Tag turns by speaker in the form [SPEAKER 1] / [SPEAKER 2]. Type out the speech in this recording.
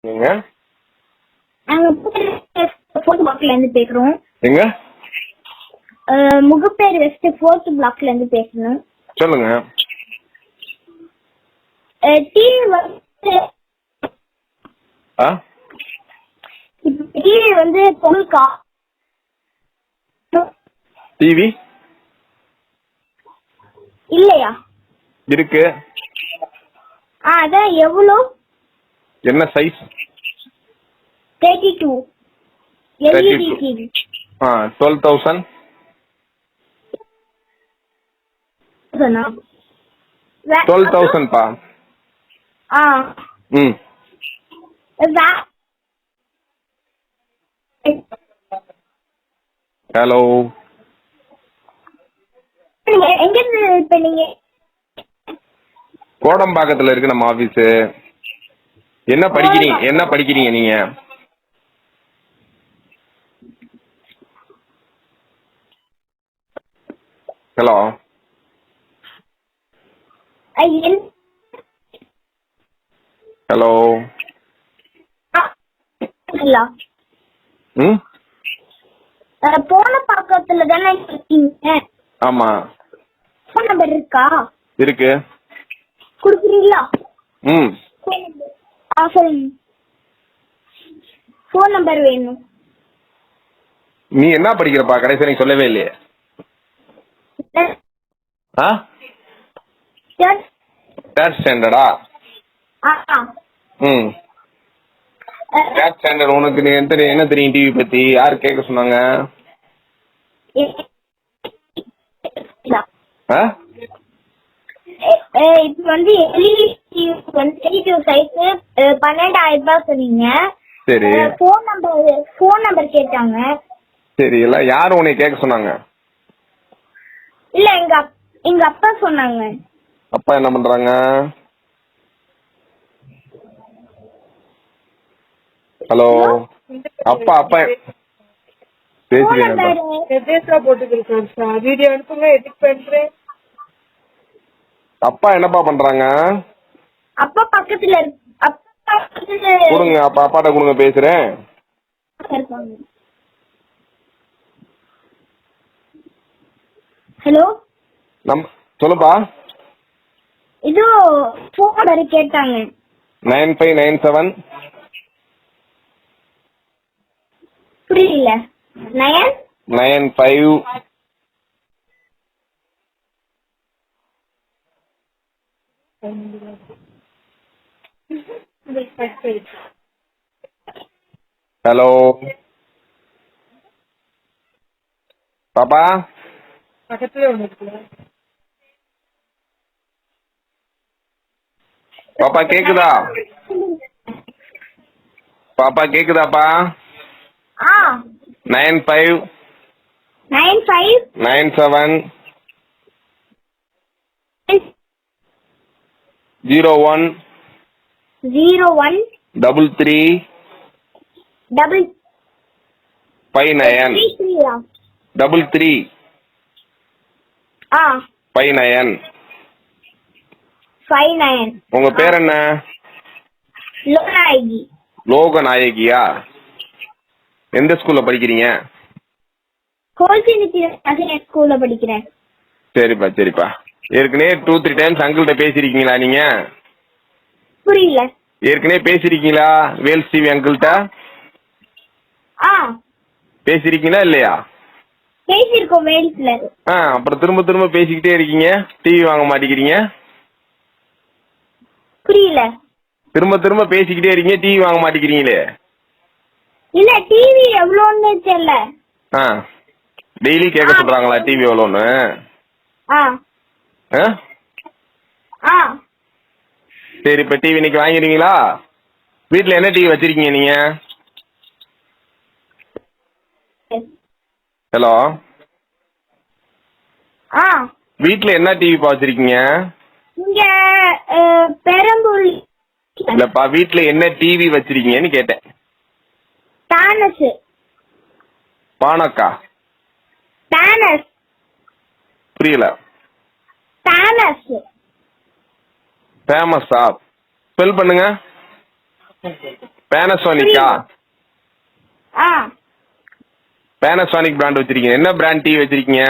[SPEAKER 1] நீங்க?
[SPEAKER 2] ஃபோர்த் பிளாக்ல இருந்து பேசுறோம்.
[SPEAKER 1] எங்க?
[SPEAKER 2] முகப்பேர் வெஸ்ட் ஃபோர்த் பிளாக்ல இருந்து பேசணும்.
[SPEAKER 1] சொல்லுங்க.
[SPEAKER 2] டிவி வந்து டிவி வந்து பொருள்கா
[SPEAKER 1] டிவி?
[SPEAKER 2] இல்லையா?
[SPEAKER 1] இருக்கு.
[SPEAKER 2] அதான் எவ்வளோ?
[SPEAKER 1] என்ன சைஸ்
[SPEAKER 2] தேர்ட்டி டூ
[SPEAKER 1] 32.
[SPEAKER 2] டிவி
[SPEAKER 1] ஆ டுவெல் தௌசண்ட் டுவெல் தௌசண்ட்ப்பா
[SPEAKER 2] ஆ.
[SPEAKER 1] ம். ஹலோ கோடம்பாக்கத்துல இருக்கு நம்ம ஆபீஸ் என்ன படிக்கிறீங்க? என்ன படிக்கிறீங்க நீங்க? ஹலோ. ஹலோ.
[SPEAKER 2] போன பக்கத்துல தானே இருக்கீங்க?
[SPEAKER 1] ஆமா.
[SPEAKER 2] ஃபோன் நம்பர் இருக்கா?
[SPEAKER 1] இருக்கு.
[SPEAKER 2] கொடுக்குறீங்களா?
[SPEAKER 1] ம்.
[SPEAKER 2] சொல்லுங்க ஃபோன் நம்பர் வேணும்.
[SPEAKER 1] நீ என்ன படிக்கிறப்பா? கடைசி நீ சொல்லவே இல்லையே. ஆ? தேர்ட் ஸ்டாண்டர்டா. ம். தேர்ட் ஸ்டாண்டர்ட் உனக்கு நீ எந்த என்ன தெரியும் டிவி பத்தி? யார் கேட்க சொன்னாங்க. ஆ?
[SPEAKER 2] இப்ப வந்து எல்இடி வந்து சைஸ் பன்னெண்டாயிரம் ரூபாய் சொன்னீங்க.
[SPEAKER 1] சரி.
[SPEAKER 2] ஃபோன் நம்பர் ஃபோன் நம்பர் கேட்டாங்க.
[SPEAKER 1] சரி எல்லாம் யார் உன்னை கேட்க சொன்னாங்க?
[SPEAKER 2] இல்ல எங்க எங்க அப்பா சொன்னாங்க.
[SPEAKER 1] அப்பா என்ன பண்றாங்க? ஹலோ. அப்பா அப்பா
[SPEAKER 2] ஃபோன்
[SPEAKER 1] பேசுறீங்க
[SPEAKER 3] வீடியோ அனுப்புங்க எடிட் பண்றேன்.
[SPEAKER 1] அப்பா என்னப்பா பண்றாங்க?
[SPEAKER 2] அப்பா பக்கத்துல அப்பா
[SPEAKER 1] கொடுங்க அப்பா அப்பாட்ட கொடுங்க பேசுறேன்.
[SPEAKER 2] ஹலோ?
[SPEAKER 1] நம் சொல்லுப்பா.
[SPEAKER 2] இது ஃபோன் கேட்டாங்க.
[SPEAKER 1] Nine five nine seven.
[SPEAKER 2] புரியல. நயன்?
[SPEAKER 1] நைன் ஃபைவ் ஹலோ பாப்பா
[SPEAKER 3] பக்கத்துல ஒண்ணு இருக்குல்ல
[SPEAKER 1] பாப்பா கேக்குதா? பாப்பா கேக்குதாப்பா? Nine five
[SPEAKER 2] nine five
[SPEAKER 1] nine seven zero one
[SPEAKER 2] zero one
[SPEAKER 1] double three
[SPEAKER 2] double
[SPEAKER 1] five nine double three
[SPEAKER 2] ஆ.
[SPEAKER 1] ஃபைவ் நயன்
[SPEAKER 2] ஃபைவ் நைன்
[SPEAKER 1] உங்க பேர் என்ன?
[SPEAKER 2] லோனாயகி
[SPEAKER 1] லோகநாயகியா? எந்த ஸ்கூல்ல படிக்கிறீங்க?
[SPEAKER 2] நகர் ஸ்கூல்ல படிக்கிறேன்.
[SPEAKER 1] சரிப்பா சரிப்பா. ஏற்கனவே டூ த்ரீ டைம்ஸ் அங்கிள்கிட்ட பேசியிருக்கீங்களா நீங்க?
[SPEAKER 2] புரியல.
[SPEAKER 1] ஏற்கனவே பேசியிருக்கீங்களா? வேல்ஸ் டிவி அங்கிள்கிட்ட?
[SPEAKER 2] ஆ.
[SPEAKER 1] பேசியிருக்கீங்களா இல்லையா?
[SPEAKER 2] பேசியிருக்கோம் வேல்ஸ்ல.
[SPEAKER 1] ஆ அப்புறம் திரும்ப திரும்ப பேசிக்கிட்டே இருக்கீங்க. டிவி வாங்க மாட்டேங்கிறீங்க.
[SPEAKER 2] புரியல.
[SPEAKER 1] திரும்ப திரும்ப பேசிக்கிட்டே இருக்கீங்க டிவி வாங்க மாட்டேங்கிறீங்களே.
[SPEAKER 2] இல்ல டிவி எவ்வளோன்னு தெரியல.
[SPEAKER 1] ஆ. டெய்லி கேட்க சொல்றாங்களா டிவி எவ்வளோன்னு?
[SPEAKER 2] ஆ.
[SPEAKER 1] ஆ?
[SPEAKER 2] ஆ.
[SPEAKER 1] சரி இப்போ டிவி இன்னைக்கு வாங்கிடுவீங்களா? வீட்டில் என்ன டிவி வச்சிருக்கீங்க நீங்க? ஹலோ?
[SPEAKER 2] ஆ.
[SPEAKER 1] வீட்டில் என்ன டிவிப்பா வச்சிருக்கீங்க?
[SPEAKER 2] இங்க பெரம்பூர்.
[SPEAKER 1] இல்லப்பா வீட்டில் என்ன டிவி வச்சிருக்கீங்கன்னு கேட்டேன்.
[SPEAKER 2] தானஸ்
[SPEAKER 1] பானக்கா.
[SPEAKER 2] தானஸ்.
[SPEAKER 1] புரியல.
[SPEAKER 2] தானஸ்
[SPEAKER 1] ஃபேமஸா ஸ்பெல் பண்ணுங்க. பேனசோனிக்கா
[SPEAKER 2] ஆ.
[SPEAKER 1] பேனசோனிக் பிராண்ட் வச்சிருக்கீங்க. என்ன பிராண்ட் டிவி வச்சிருக்கீங்க?